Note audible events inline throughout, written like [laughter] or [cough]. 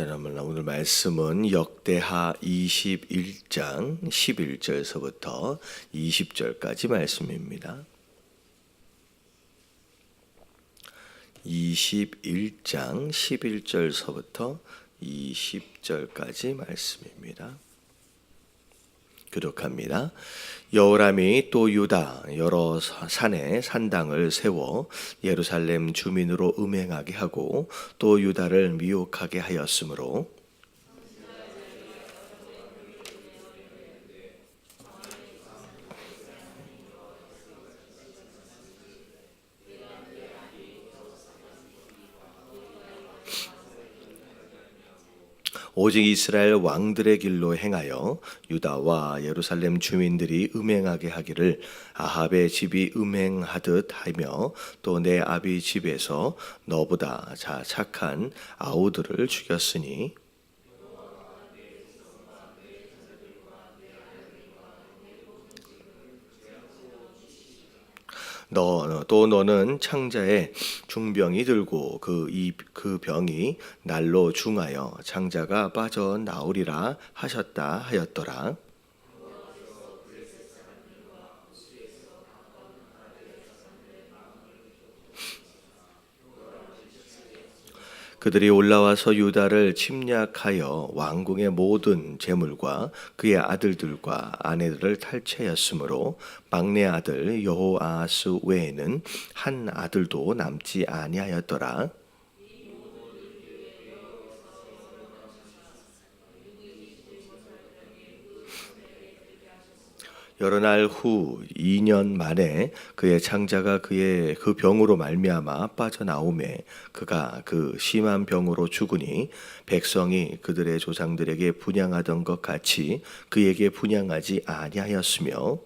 자, 그러면 오늘 말씀은 역대하 21장 11절서부터 20절까지 말씀입니다. 21장 11절서부터 20절까지 말씀입니다. 교독합니다. 여호람이 또 유다 여러 산에 산당을 세워 예루살렘 주민으로 음행하게 하고 또 유다를 미혹하게 하였으므로 오직 이스라엘 왕들의 길로 행하여 유다와 예루살렘 주민들이 음행하게 하기를 아합의 집이 음행하듯 하며 또 내 아비 집에서 너보다 자 착한 아우들을 죽였으니 너 또 너는 창자에 중병이 들고 그 이 그 병이 날로 중하여 창자가 빠져 나오리라 하셨다 하였더라. 그들이 올라와서 유다를 침략하여 왕궁의 모든 재물과 그의 아들들과 아내들을 탈취하였으므로 막내 아들 여호아스 외에는 한 아들도 남지 아니하였더라. 여러 날 후 2년 만에 그의 창자가 그의 그 병으로 말미암아 빠져나오매 그가 그 심한 병으로 죽으니 백성이 그들의 조상들에게 분양하던 것 같이 그에게 분양하지 아니하였으며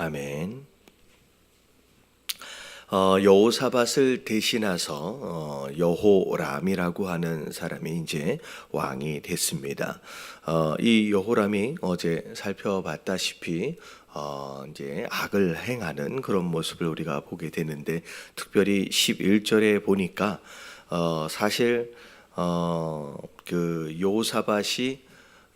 아멘. 어, 여호사밧을 대신해서 어, 여호람이라고 하는 사람이 이제 왕이 됐습니다. 어, 이 여호람이 어제 살펴봤다시피 어, 이제 악을 행하는 그런 모습을 우리가 보게 되는데 특별히 11절에 보니까 어, 사실 어, 그 여호사밧이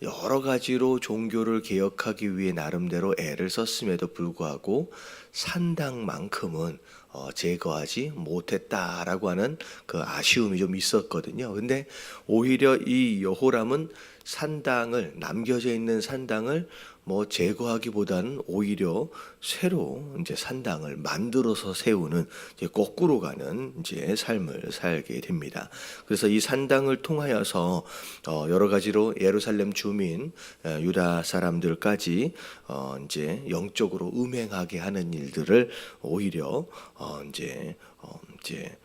여러 가지로 종교를 개혁하기 위해 나름대로 애를 썼음에도 불구하고 산당만큼은 어, 제거하지 못했다라고 하는 그 아쉬움이 좀 있었거든요. 근데 오히려 이 여호람은 산당을 남겨져 있는 산당을 뭐 제거하기보다는 오히려 새로 이제 산당을 만들어서 세우는 이제 거꾸로 가는 이제 삶을 살게 됩니다. 그래서 이 산당을 통하여서 어 여러 가지로 예루살렘 주민 유다 사람들까지 어 이제 영적으로 음행하게 하는 일들을 오히려 어 이제 어 이제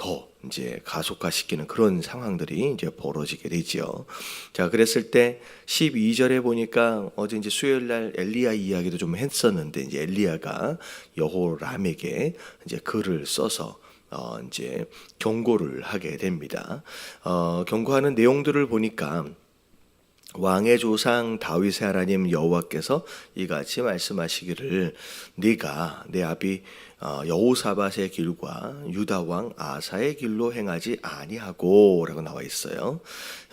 더 이제 가속화시키는 그런 상황들이 이제 벌어지게 되지요. 자, 그랬을 때 12절에 보니까 어제 이제 수요일 날 엘리야 이야기도 좀 했었는데 이제 엘리야가 여호람에게 이제 글을 써서 어 이제 경고를 하게 됩니다. 어 경고하는 내용들을 보니까 왕의 조상 다윗의 하나님 여호와께서 이같이 말씀하시기를 네가 내 아비 어, 여호사밧의 길과 유다 왕 아사의 길로 행하지 아니하고라고 나와 있어요.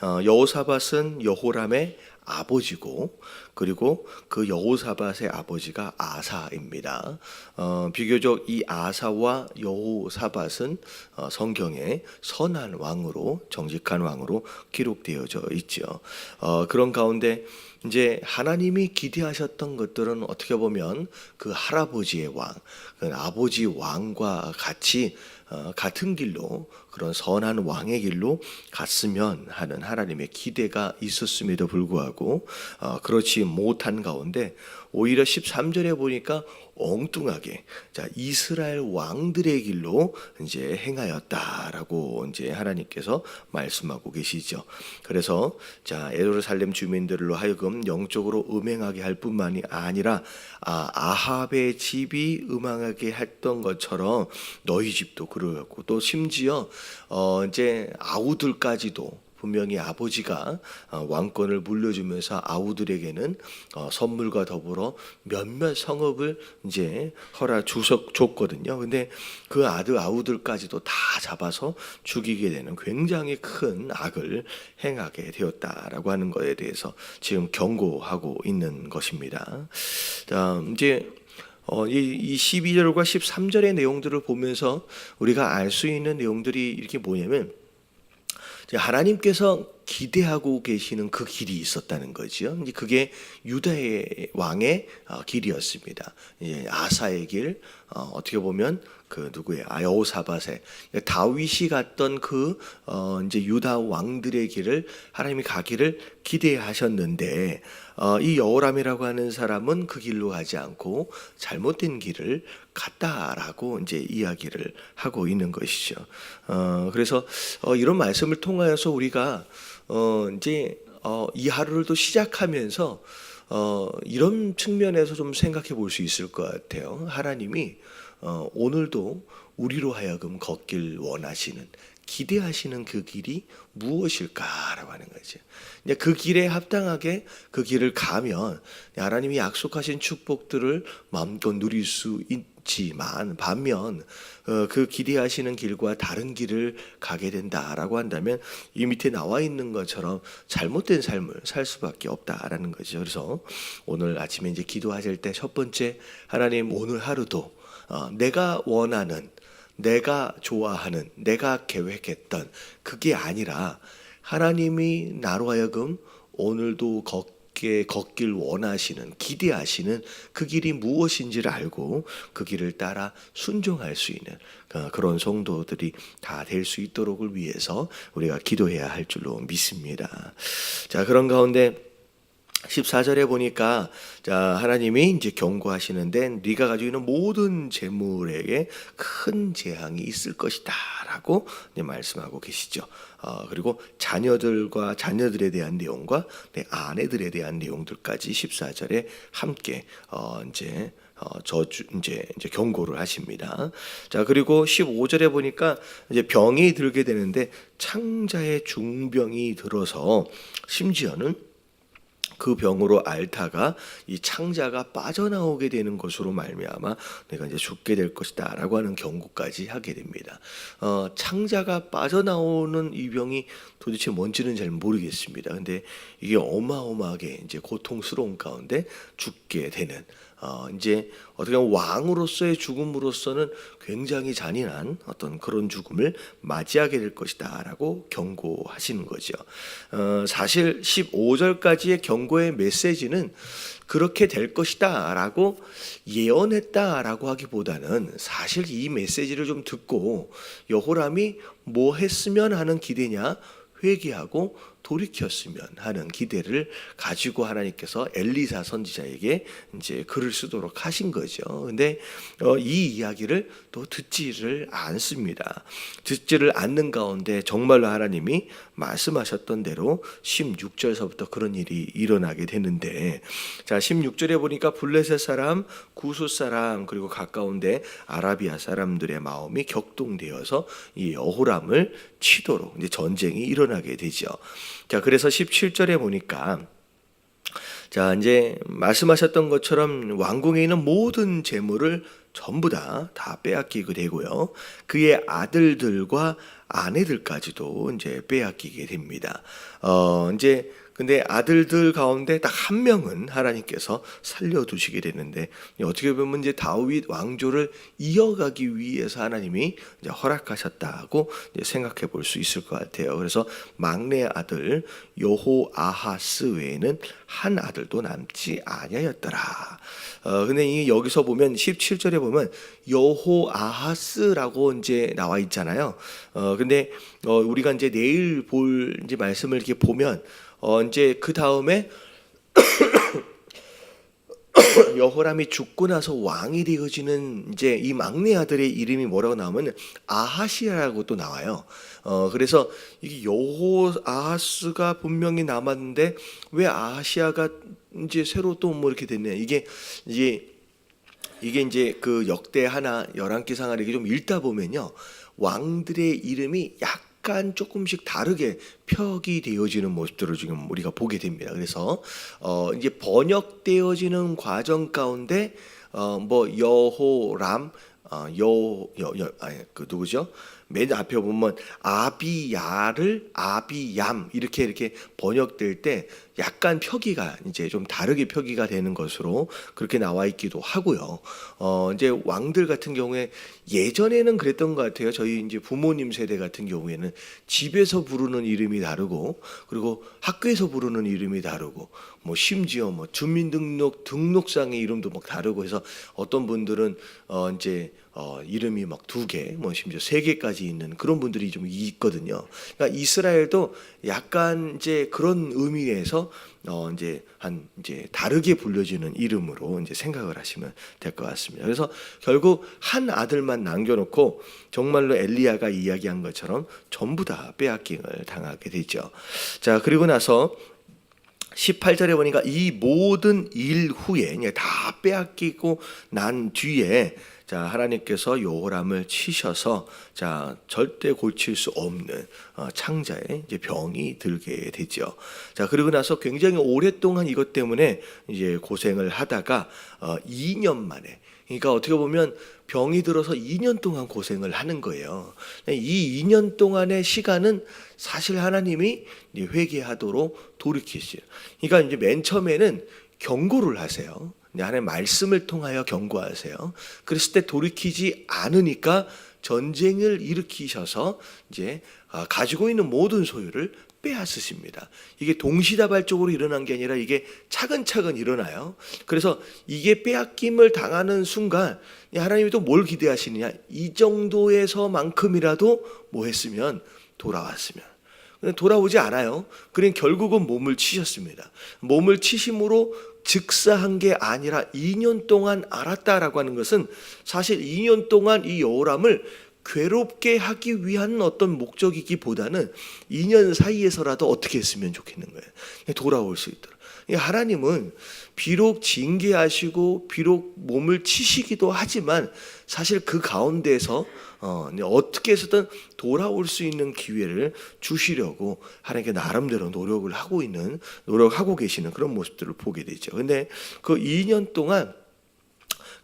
어, 여호사밧은 여호람의 아버지고 그리고 그 여호사밧의 아버지가 아사입니다. 어, 비교적 이 아사와 여호사밧은 어, 성경에 선한 왕으로 정직한 왕으로 기록되어져 있죠. 어, 그런 가운데 이제 하나님이 기대하셨던 것들은 어떻게 보면 그 할아버지의 왕, 그 아버지 왕과 같이 어, 같은 길로 그런 선한 왕의 길로 갔으면 하는 하나님의 기대가 있었음에도 불구하고 어, 그렇지 못한 가운데 오히려 13절에 보니까 엉뚱하게 자 이스라엘 왕들의 길로 이제 행하였다라고 이제 하나님께서 말씀하고 계시죠. 그래서 자 예루살렘 주민들로 하여금 영적으로 음행하게 할 뿐만이 아니라 아, 아합의 집이 음행하게 했던 것처럼 너희 집도 그 러고 또 심지어 어 이제 아우들까지도 분명히 아버지가 어, 왕권을 물려주면서 아우들에게는 어, 선물과 더불어 몇몇 성읍을 이제 허락 주석 줬거든요. 근데 그 아들 아우들까지도 다 잡아서 죽이게 되는 굉장히 큰 악을 행하게 되었다라고 하는 것에 대해서 지금 경고하고 있는 것입니다. 자, 이제 어, 이, 이 12절과 13절의 내용들을 보면서 우리가 알 수 있는 내용들이 이렇게 뭐냐면 하나님께서 기대하고 계시는 그 길이 있었다는 거죠. 그게 유다의 왕의 어, 길이었습니다. 아사의 길, 어, 어떻게 보면 그 누구의 아 여호사밧의 다윗이 갔던 그 어, 이제 유다 왕들의 길을 하나님이 가기를 기대하셨는데 어, 이 여호람이라고 하는 사람은 그 길로 가지 않고 잘못된 길을 갔다라고 이제 이야기를 하고 있는 것이죠. 어, 그래서 어, 이런 말씀을 통하여서 우리가 어, 이제 어, 이 하루를 또 시작하면서 어, 이런 측면에서 좀 생각해 볼 수 있을 것 같아요. 하나님이 어, 오늘도 우리로 하여금 걷길 원하시는 기대하시는 그 길이 무엇일까라고 하는 거죠. 이제 그 길에 합당하게 그 길을 가면 하나님이 약속하신 축복들을 마음껏 누릴 수 있 지만 반면 어, 그 기대하시는 길과 다른 길을 가게 된다라고 한다면 이 밑에 나와 있는 것처럼 잘못된 삶을 살 수밖에 없다라는 거죠. 그래서 오늘 아침에 이제 기도하실 때 첫 번째 하나님 오늘 하루도 어, 내가 원하는 내가 좋아하는 내가 계획했던 그게 아니라 하나님이 나로 하여금 오늘도 걷 게 걷길 원하시는 기대하시는 그 길이 무엇인지를 알고 그 길을 따라 순종할 수 있는 어, 그런 성도들이 다 될 수 있도록을 위해서 우리가 기도해야 할 줄로 믿습니다. 자 그런 가운데 14절에 보니까 자 하나님이 이제 경고하시는데 네가 가지고 있는 모든 재물에게 큰 재앙이 있을 것이다 라고 이제 말씀하고 계시죠. 어, 그리고 자녀들과 자녀들에 대한 내용과 내 아내들에 대한 내용들까지 14절에 함께 어, 이제 어, 저주 이제 이제 경고를 하십니다. 자 그리고 15절에 보니까 이제 병이 들게 되는데 창자의 중병이 들어서 심지어는 그 병으로 앓다가 이 창자가 빠져나오게 되는 것으로 말미암아 내가 이제 죽게 될 것이다라고 하는 경고까지 하게 됩니다. 어, 창자가 빠져나오는 이 병이 도대체 뭔지는 잘 모르겠습니다. 근데 이게 어마어마하게 이제 고통스러운 가운데 죽게 되는 어, 이제 어떻게 보면 왕으로서의 죽음으로서는 굉장히 잔인한 어떤 그런 죽음을 맞이하게 될 것이다라고 경고하시는 거죠. 어, 사실 15절까지의 경고의 메시지는 그렇게 될 것이다라고 예언했다라고 하기보다는 사실 이 메시지를 좀 듣고 여호람이 뭐 했으면 하는 기대냐 회개하고 돌이켰으면 하는 기대를 가지고 하나님께서 엘리사 선지자에게 이제 글을 쓰도록 하신 거죠. 근데 어, 이 이야기를 또 듣지를 않습니다. 듣지를 않는 가운데 정말로 하나님이 말씀하셨던 대로 16절서부터 그런 일이 일어나게 되는데 자 16절에 보니까 블레셋 사람, 구수 사람 그리고 가까운데 아라비아 사람들의 마음이 격동되어서 이 여호람을 치도록 이제 전쟁이 일어나게 되죠. 자, 그래서 17절에 보니까 자, 이제 말씀하셨던 것처럼 왕궁에 있는 모든 재물을 전부 다 다 빼앗기게 되고요. 그의 아들들과 아내들까지도 이제 빼앗기게 됩니다. 어, 이제 근데 아들들 가운데 딱 한 명은 하나님께서 살려두시게 되는데 어떻게 보면 이제 다윗 왕조를 이어가기 위해서 하나님이 이제 허락하셨다고 이제 생각해 볼 수 있을 것 같아요. 그래서 막내 아들 요호 아하스 외에는 한 아들도 남지 아니하였더라. 어 근데 이 여기서 보면 17절에 보면 여호 아하스라고 이제 나와 있잖아요. 어 근데 어 우리가 이제 내일 볼 이제 말씀을 이렇게 보면 어 이제 그 다음에 [coughs] 여호람이 죽고 나서 왕이 되어지는 이제 이 막내 아들의 이름이 뭐라고 나오면 아하시아라고 또 나와요. 어 그래서 이게 여호 아하스가 분명히 남았는데 왜 아하시아가 이제 새로 또 뭐 이렇게 됐냐 이게 이제 이게 이제 그 역대 하나 열왕기 상하를 이렇게 좀 읽다 보면요 왕들의 이름이 약 약간 조금씩 다르게 펴기 되어지는 모습들을 지금 우리가 보게 됩니다. 그래서 어 이제 번역되어지는 과정 가운데 어뭐 여호람 어 여여 아니 그 누구죠? 맨 앞에 보면 아비야를 아비얌 이렇게 이렇게 번역될 때 약간 표기가 이제 좀 다르게 표기가 되는 것으로 그렇게 나와 있기도 하고요. 어 이제 왕들 같은 경우에 예전에는 그랬던 것 같아요. 저희 이제 부모님 세대 같은 경우에는 집에서 부르는 이름이 다르고 그리고 학교에서 부르는 이름이 다르고 뭐 심지어 뭐 주민등록 등록상의 이름도 막 다르고 해서 어떤 분들은 어 이제 어 이름이 막 두 개, 뭐 심지어 세 개까지 있는 그런 분들이 좀 있거든요. 그러니까 이스라엘도 약간 이제 그런 의미에서 어 이제 한 이제 다르게 불려지는 이름으로 이제 생각을 하시면 될 것 같습니다. 그래서 결국 한 아들만 남겨놓고 정말로 엘리야가 이야기한 것처럼 전부 다 빼앗김을 당하게 되죠. 자 그리고 나서 18절에 보니까 이 모든 일 후에 다 빼앗기고 난 뒤에 자 하나님께서 요호람을 치셔서 자 절대 고칠 수 없는 어, 창자에 이제 병이 들게 되죠. 자 그리고 나서 굉장히 오랫동안 이것 때문에 이제 고생을 하다가 어, 2년 만에 그러니까 어떻게 보면 병이 들어서 2년 동안 고생을 하는 거예요. 이 2년 동안의 시간은 사실 하나님이 회개하도록 돌이키시요. 그러니까 이제 맨 처음에는 경고를 하세요. 이제 하나님 말씀을 통하여 경고하세요. 그랬을 때 돌이키지 않으니까 전쟁을 일으키셔서 이제 아, 가지고 있는 모든 소유를 빼앗으십니다. 이게 동시다발적으로 일어난 게 아니라 이게 차근차근 일어나요. 그래서 이게 빼앗김을 당하는 순간 하나님이 또 뭘 기대하시느냐? 이 정도에서만큼이라도 뭐 했으면 돌아왔으면. 돌아오지 않아요. 그러 결국은 몸을 치셨습니다. 몸을 치심으로 즉사한 게 아니라 2년 동안 알았다라고 하는 것은 사실 2년 동안 이 여호람을 괴롭게 하기 위한 어떤 목적이기보다는 2년 사이에서라도 어떻게 했으면 좋겠는 거예요. 돌아올 수 있도록. 하나님은 비록 징계하시고 비록 몸을 치시기도 하지만 사실 그 가운데서 어, 어떻게 해서든 돌아올 수 있는 기회를 주시려고 하나님께 나름대로 노력을 하고 있는 노력하고 계시는 그런 모습들을 보게 되죠. 근데 그 2년 동안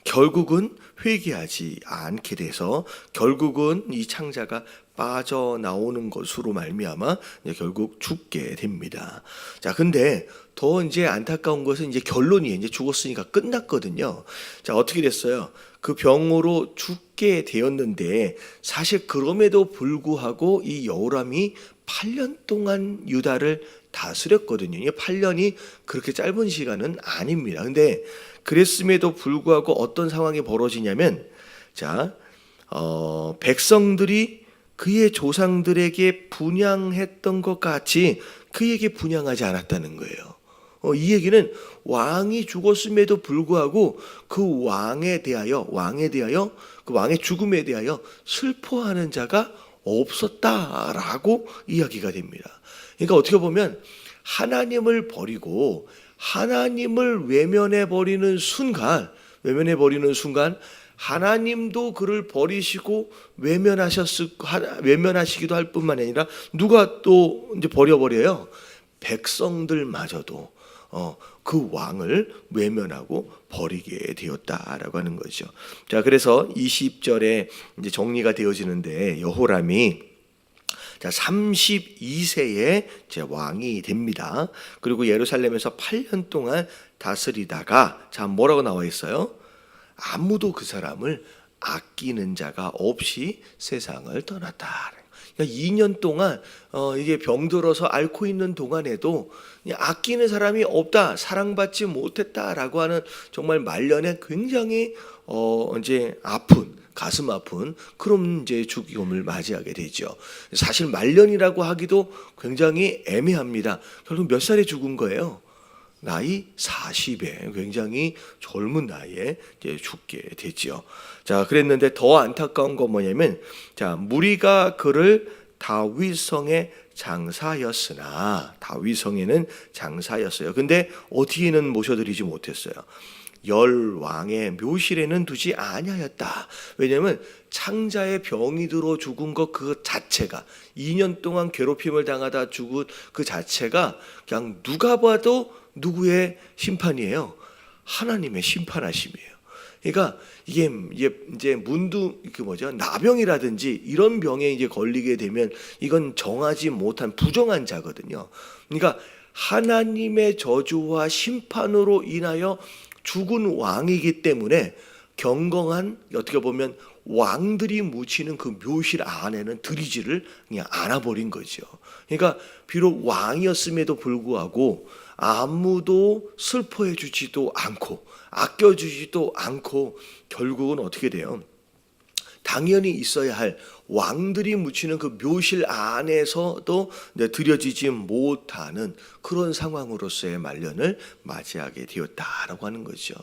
결국은 회개하지 않게 돼서 결국은 이 창자가 빠져나오는 것으로 말미암아 결국 죽게 됩니다. 자, 근데 더 이제 안타까운 것은 이제 결론이 이제 죽었으니까 끝났거든요. 자, 어떻게 됐어요? 그 병으로 죽게 되었는데 사실 그럼에도 불구하고 이 여호람이 8년 동안 유다를 다스렸거든요. 이 8년이 그렇게 짧은 시간은 아닙니다. 근데 그랬음에도 불구하고 어떤 상황이 벌어지냐면 자, 어, 백성들이 그의 조상들에게 분양했던 것 같이 그에게 분양하지 않았다는 거예요. 어, 이 얘기는 왕이 죽었음에도 불구하고 그 왕에 대하여 왕에 대하여 그 왕의 죽음에 대하여 슬퍼하는 자가 없었다라고 이야기가 됩니다. 그러니까 어떻게 보면 하나님을 버리고 하나님을 외면해 버리는 순간 외면해 버리는 순간 하나님도 그를 버리시고 외면하셨을 외면하시기도 할 뿐만 아니라 누가 또 이제 버려 버려요. 백성들마저도 어, 그 왕을 외면하고 버리게 되었다라고 하는 거죠. 자, 그래서 20절에 이제 정리가 되어지는데 여호람이 자, 32세에 제 왕이 됩니다. 그리고 예루살렘에서 8년 동안 다스리다가 자, 뭐라고 나와 있어요? 아무도 그 사람을 아끼는 자가 없이 세상을 떠났다. 그러니까 2년 동안 어, 이게 병들어서 앓고 있는 동안에도 아끼는 사람이 없다, 사랑받지 못했다라고 하는 정말 말년에 굉장히 어, 이제 아픈 가슴 아픈 그런 이제 죽음을 맞이하게 되죠. 사실 말년이라고 하기도 굉장히 애매합니다. 결국 몇 살에 죽은 거예요? 나이 40에 굉장히 젊은 나이에 이제 죽게 되지요. 자, 그랬는데 더 안타까운 건 뭐냐면 자, 무리가 그를 다윗성의 장사였으나 다윗성에는 장사였어요. 근데 어디에는 모셔드리지 못했어요. 열 왕의 묘실에는 두지 아니하였다. 왜냐하면 창자의 병이 들어 죽은 것 그 자체가 2년 동안 괴롭힘을 당하다 죽은 그 자체가 그냥 누가 봐도 누구의 심판이에요. 하나님의 심판하심이에요. 그러니까 이게 이제 문두 그 뭐죠 나병이라든지 이런 병에 이제 걸리게 되면 이건 정하지 못한 부정한 자거든요. 그러니까 하나님의 저주와 심판으로 인하여 죽은 왕이기 때문에 경건한 어떻게 보면 왕들이 묻히는 그 묘실 안에는 들이지를 그냥 안아버린 거죠. 그러니까 비록 왕이었음에도 불구하고 아무도 슬퍼해 주지도 않고 아껴 주지도 않고 결국은 어떻게 돼요? 당연히 있어야 할 왕들이 묻히는 그 묘실 안에서도 들여지지 못하는 그런 상황으로서의 말년을 맞이하게 되었다라고 하는 거죠.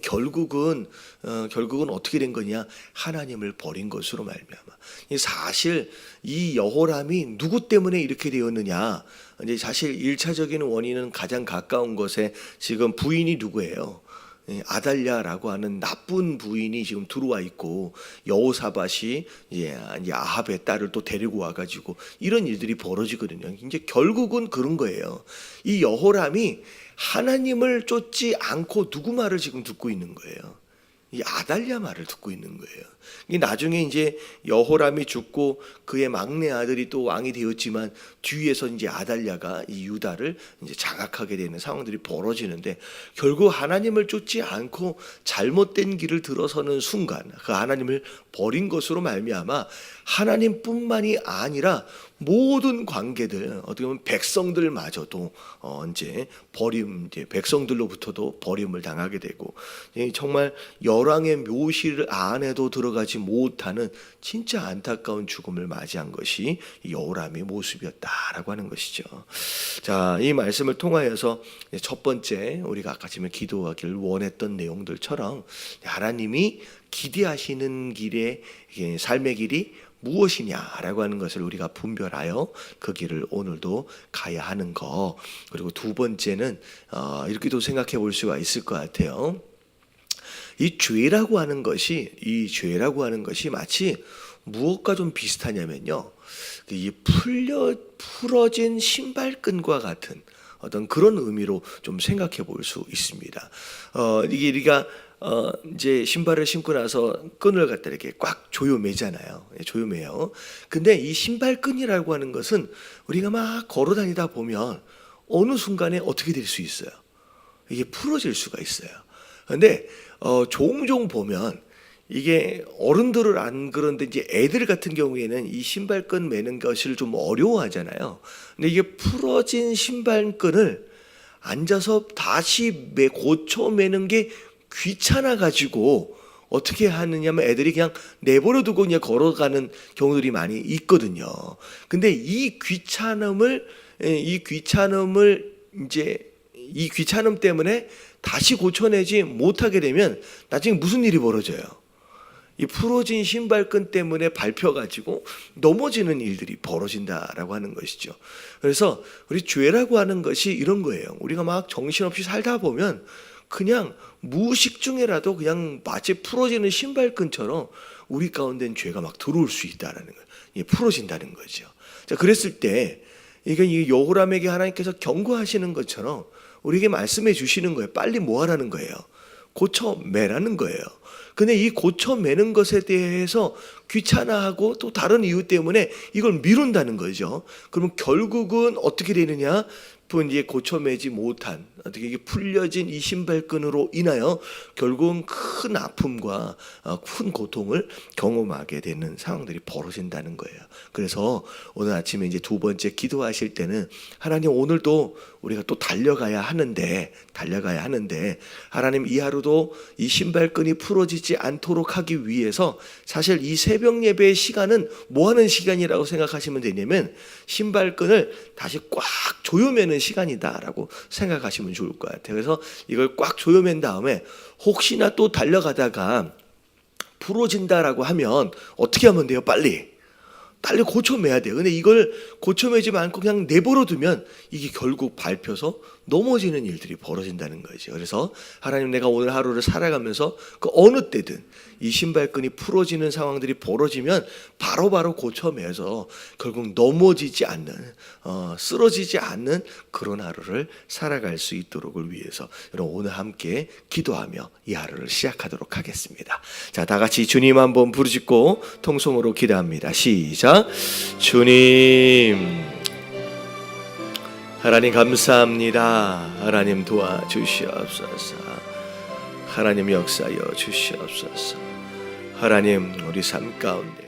결국은 어, 결국은 어떻게 된 거냐? 하나님을 버린 것으로 말미암아. 이 사실 이 여호람이 누구 때문에 이렇게 되었느냐? 이제 사실 일차적인 원인은 가장 가까운 것에 지금 부인이 누구예요? 예, 아달랴라고 하는 나쁜 부인이 지금 들어와 있고 여호사밭이 예, 아합의 딸을 또 데리고 와가지고 이런 일들이 벌어지거든요. 이제 결국은 그런 거예요. 이 여호람이 하나님을 쫓지 않고 누구 말을 지금 듣고 있는 거예요. 이 아달랴 말을 듣고 있는 거예요. 이 나중에 이제 여호람이 죽고 그의 막내 아들이 또 왕이 되었지만 뒤에서 이제 아달랴가 이 유다를 이제 장악하게 되는 상황들이 벌어지는데 결국 하나님을 쫓지 않고 잘못된 길을 들어서는 순간 그 하나님을 버린 것으로 말미암아 하나님뿐만이 아니라 모든 관계들 어떻게 보면 백성들마저도 어 이제 버림 이제 백성들로부터도 버림을 당하게 되고 이 정말 열왕의 묘실 안에도 들어가지 못하는 진짜 안타까운 죽음을 맞이한 것이 이 여호람의 모습이었다라고 하는 것이죠. 자, 이 말씀을 통하여서 첫 번째 우리가 아까 지금 기도하기를 원했던 내용들처럼 하나님이 기대하시는 이게 삶의 길이 무엇이냐라고 하는 것을 우리가 분별하여 그 길을 오늘도 가야 하는 거 그리고 두 번째는 어, 이렇게도 생각해 볼 수가 있을 것 같아요. 이 죄라고 하는 것이 이 죄라고 하는 것이 마치 무엇과 좀 비슷하냐면요. 이 풀려 풀어진 신발끈과 같은 어떤 그런 의미로 좀 생각해 볼 수 있습니다. 어, 이게 우리가 어, 이제 신발을 신고 나서 끈을 갖다 이렇게 꽉 조여 매잖아요. 예, 조여 매요. 근데 이 신발끈이라고 하는 것은 우리가 막 걸어 다니다 보면 어느 순간에 어떻게 될 수 있어요? 이게 풀어질 수가 있어요. 근데 어, 종종 보면 이게 어른들을 안 그런데 이제 애들 같은 경우에는 이 신발끈 매는 것을 좀 어려워하잖아요. 근데 이게 풀어진 신발끈을 앉아서 다시 매 고쳐 매는 게 귀찮아 가지고 어떻게 하느냐면 애들이 그냥 내버려 두고 그냥 걸어가는 경우들이 많이 있거든요. 근데 이 귀찮음을 예, 이 귀찮음을 이제 이 귀찮음 때문에 다시 고쳐내지 못하게 되면 나중에 무슨 일이 벌어져요? 이 풀어진 신발끈 때문에 밟혀가지고 넘어지는 일들이 벌어진다라고 하는 것이죠. 그래서 우리 죄라고 하는 것이 이런 거예요. 우리가 막 정신없이 살다 보면 그냥 무의식 중에라도 그냥 마치 풀어지는 신발끈처럼 우리 가운데는 죄가 막 들어올 수 있다라는 거예요. 이게 풀어진다는 거죠. 자, 그랬을 때 이게 이 여호람에게 하나님께서 경고하시는 것처럼 우리에게 말씀해 주시는 거예요. 빨리 뭐 하라는 거예요? 고쳐 매라는 거예요. 근데 이 고쳐 매는 것에 대해서 귀찮아하고 또 다른 이유 때문에 이걸 미룬다는 거죠. 그러면 결국은 어떻게 되느냐? 또 이제 고쳐매지 못한 어떻게 이게 풀려진 이 신발끈으로 인하여 결국은 큰 아픔과 어, 큰 고통을 경험하게 되는 상황들이 벌어진다는 거예요. 그래서 오늘 아침에 이제 두 번째 기도하실 때는 하나님 오늘도 우리가 또 달려가야 하는데 달려가야 하는데 하나님 이 하루도 이 신발끈이 풀어지지 않도록 하기 위해서 사실 이 새벽 예배의 시간은 뭐 하는 시간이라고 생각하시면 되냐면 신발끈을 다시 꽉 조여매는 시간이다라고 생각하시면 좋을 것 같아요. 그래서 이걸 꽉 조여맨 다음에 혹시나 또 달려가다가 부러진다라고 하면 어떻게 하면 돼요? 빨리. 빨리 고쳐매야 돼요. 근데 이걸 고쳐매지 않고 그냥 내버려 두면 이게 결국 밟혀서 넘어지는 일들이 벌어진다는 거죠. 그래서 하나님 내가 오늘 하루를 살아가면서 그 어느 때든 이 신발끈이 풀어지는 상황들이 벌어지면 바로바로 고쳐매서 결국 넘어지지 않는 어, 쓰러지지 않는 그런 하루를 살아갈 수 있도록을 위해서 여러분 오늘 함께 기도하며 이 하루를 시작하도록 하겠습니다. 자, 다 같이 주님 한번 부르짖고 통성으로 기도합니다. 시작. 주님 하나님 감사합니다. 하나님 도와주시옵소서. 하나님 역사여 주시옵소서. 하나님 우리 삶 가운데